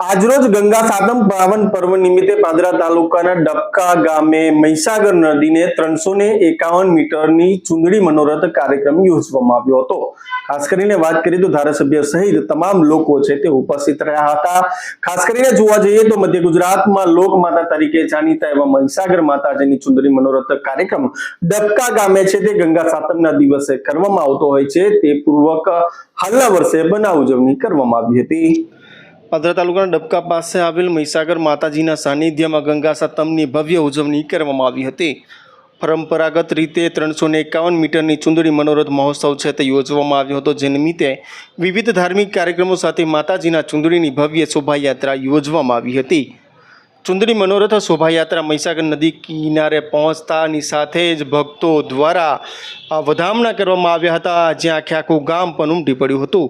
આજરોજ ગંગા સાતમ પાવન પર્વ નિમિત્તે પાદરા તાલુકાના ડબકા ગામે મહીસાગર નદીને ત્રણસો ને એકાવન મીટરની ચુંદડી મનોરથ કાર્યક્રમ યોજવામાં આવ્યો હતો. ખાસ કરીને વાત કરીએ તો ધારાસભ્ય સહિત તમામ લોકો છે તે ઉપસ્થિત રહ્યા હતા. ખાસ કરીને જોવા જઈએ તો મધ્ય ગુજરાતમાં લોકમાતા તરીકે જાણીતા એવા મહીસાગર માતાજીની ચુંદડી મનોરથ કાર્યક્રમ ડબકા ગામે છે તે ગંગા સાતમના દિવસે કરવામાં આવતો હોય છે. તે પૂર્વક હાલના વર્ષે બનાવ ઉજવણી કરવામાં આવી હતી. પાદરા તાલુકાના ડબકા પાસે આવેલ મહીસાગર માતાજીના સાનિધ્યમાં ગંગા સપ્તમની ભવ્ય ઉજવણી કરવામાં આવી હતી. પરંપરાગત રીતે ત્રણસો ને એકાવન મીટરની ચુંદડી મનોરથ મહોત્સવ છે તે યોજવામાં આવ્યો હતો, જે નિમિત્તે વિવિધ ધાર્મિક કાર્યક્રમો સાથે માતાજીના ચુંદડીની ભવ્ય શોભાયાત્રા યોજવામાં આવી હતી. ચુંદડી મનોરથ શોભાયાત્રા મહીસાગર નદી કિનારે પહોંચતાની સાથે જ ભક્તો દ્વારા વધામણા કરવામાં આવ્યા હતા, જ્યાં આખે આખું ગામ પણ ઉમટી પડ્યું હતું.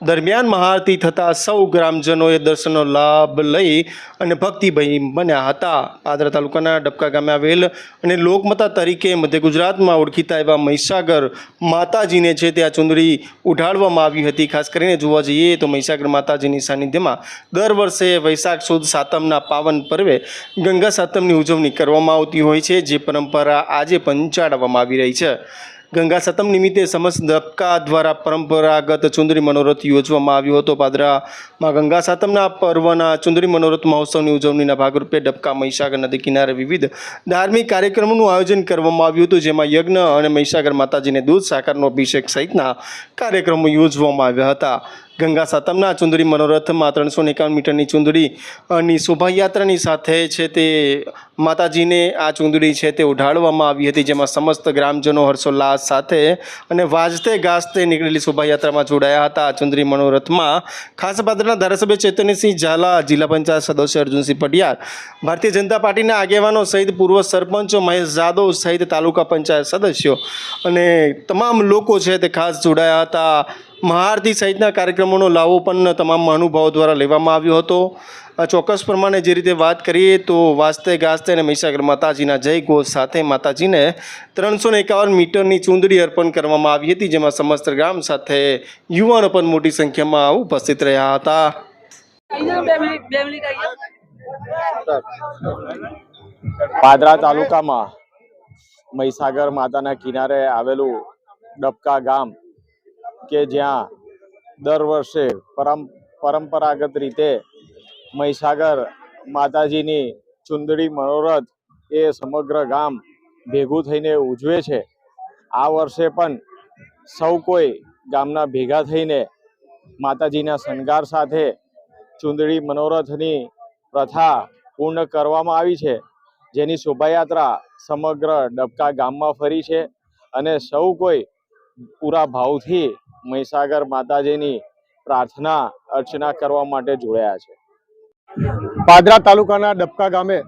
દરમિયાન મહાઆરતી થતાં સૌ ગ્રામજનોએ દર્શનનો લાભ લઈ અને ભક્તિભય બન્યા હતા. પાદરા તાલુકાના ડબકા ગામે આવેલ અને લોકમતા તરીકે મધ્ય ગુજરાતમાં ઓળખીતા એવા મહીસાગર માતાજીને છે ત્યાં ચુંદડી ઉઢાડવામાં આવી હતી. ખાસ કરીને જોવા જઈએ તો મહીસાગર માતાજીની સાનિધ્યમાં દર વર્ષે વૈશાખ સુદ સાતમના પાવન પર્વે ગંગા સાતમની ઉજવણી કરવામાં આવતી હોય છે. જે પરંપરા આજે પણ જાળવવામાં આવી રહી છે. ગંગા સતમ નિમિત્તે સમસ્ત ધબકા દ્વારા પરંપરાગત ચુંદરી મનોરથ યોજવામાં આવ્યો હતો. પાદરામાં ગંગા સાતમના પર્વના ચુંદરી મનોરથ મહોત્સવની ઉજવણીના ભાગરૂપે ડબકા, મહીસાગર નદી કિનારે વિવિધ ધાર્મિક કાર્યક્રમોનું આયોજન કરવામાં આવ્યું હતું, જેમાં યજ્ઞ અને મહીસાગર માતાજીને દૂધ, સાકરનો અભિષેક સહિતના કાર્યક્રમો યોજવામાં આવ્યા હતા. ગંગા સાતમના ચુંદડી મનોરથમાં ત્રણસો એકાવન મીટરની ચુંદડી ની શોભાયાત્રાની સાથે છે તે માતાજીને આ ચુંદડી છે તે ઉઢાડવામાં આવી હતી, જેમાં સમસ્ત ગ્રામજનો હર્ષોલ્લાસ સાથે અને વાજતે ગાજતે નીકળેલી શોભાયાત્રામાં જોડાયા હતા. આ ચુંદડી મનોરથમાં ખાસ પાત્રના ધારાસભ્ય ચૈતન્યસિંહ ઝાલા, જિલ્લા પંચાયત સદસ્ય અર્જુનસિંહ પટિયાર, ભારતીય જનતા પાર્ટીના આગેવાનો સહિત પૂર્વ સરપંચો મહેશ જાદવ સહિત તાલુકા પંચાયત સદસ્યો અને તમામ લોકો છે તે ખાસ જોડાયા હતા. મહાઆરતી સહિતના કાર્યક્રમોનો લાવો પણ તમામ મહાનુભાવો દ્વારા લેવામાં આવ્યો હતો. ચોક્કસ પ્રમાણે જે રીતે વાત કરીએ તો વાસ્તે ગાસ્તે અને મહીસાગર માતાજીના જય ઘોષ સાથે માતાજીને ત્રણસો એકાવન મીટરની ચૂંદડી અર્પણ કરવામાં આવી હતી, જેમાં સમસ્ત ગામ સાથે યુવાનો પણ મોટી સંખ્યામાં ઉપસ્થિત રહ્યા હતા. પાદરા તાલુકામાં મહીસાગર માતાના કિનારે આવેલું ડબકા ગામ કે જ્યાં દર વર્ષે પરમ, પરંપરાગત રીતે મહીસાગર માતાજીની ચુંદડી મનોરથ એ સમગ્ર ગામ ભેગું થઈને ઉજવે છે. આ વર્ષે પણ સૌ કોઈ ગામના ભેગા થઈને માતાજીના શણગાર સાથે ચુંદડી મનોરથની પ્રથા પૂર્ણ કરવામાં આવી છે. જેની શોભાયાત્રા સમગ્ર ડબકા ગામમાં ફરી છે અને સૌ કોઈ પૂરા ભાવથી મહીસાગર માતાજીની પ્રાર્થના, અર્ચના કરવા માટે જોડાયા છે. પાદરા તાલુકાના ડબકા ગામે,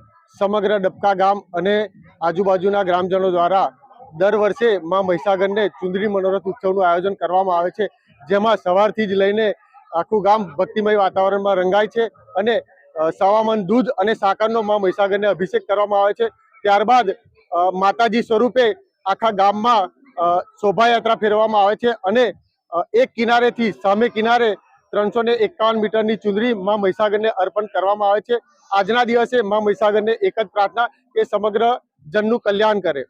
સમગ્ર ડબકા ગામ અને આજુબાજુના ગ્રામજનો દ્વારા દર વર્ષે માં મહીસાગરને ચુંદડી મનોરથ ઉત્સવનું આયોજન કરવામાં આવે છે, જેમાં સવારથી જ લઈને આખું ગામ ભક્તિમય વાતાવરણમાં રંગાય છે અને સવામન દૂધ અને સાકરનો માં મહીસાગરને અભિષેક કરવામાં આવે છે. ત્યારબાદ માતાજી સ્વરૂપે આખા ગામમાં શોભાયાત્રા ફેરવામાં આવે છે અને એક કિનારેથી સામે કિનારે ત્રણસો ને એકાવન મીટરની ચુંદરી માં મહીસાગરને અર્પણ કરવામાં આવે છે. આજના દિવસે માં મહીસાગરને એક જ પ્રાર્થના કે સમગ્ર જનનું કલ્યાણ કરે.